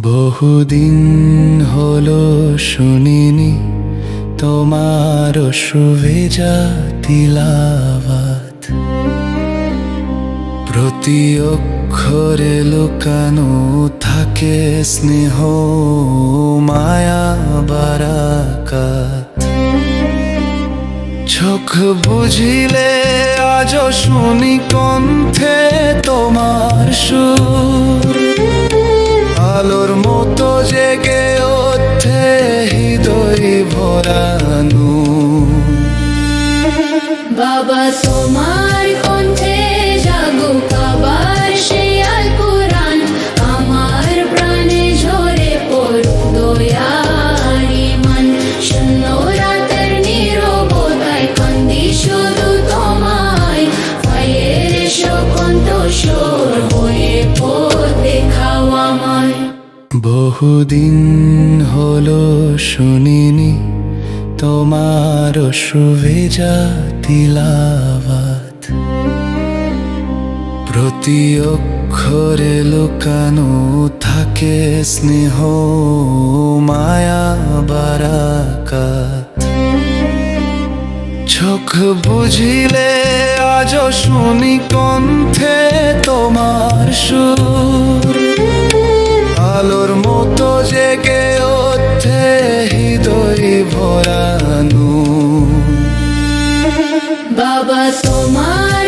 বহুদিন হলো শুনিনি তোমার শুভেজা তিলাবাত প্রতি অক্ষরে লুকানো থাকে স্নেহ মায়া বারাকাত। চোখ বুঝিলে আজ শুনি কণ্ঠে তোমার মতো জেগে ওঠে হৃদয় ভরানু। বাবা তোমার বহুদিন হলো শুনিনি তোমার শুভেজা তিলাবাত প্রতি অক্ষরে লুকানো থাকে স্নেহ মায়া বারাকাত। চোখ বুঝিলে আজ শুনি কণ্ঠে তোমার সুর। ভরানো বাবা তোমার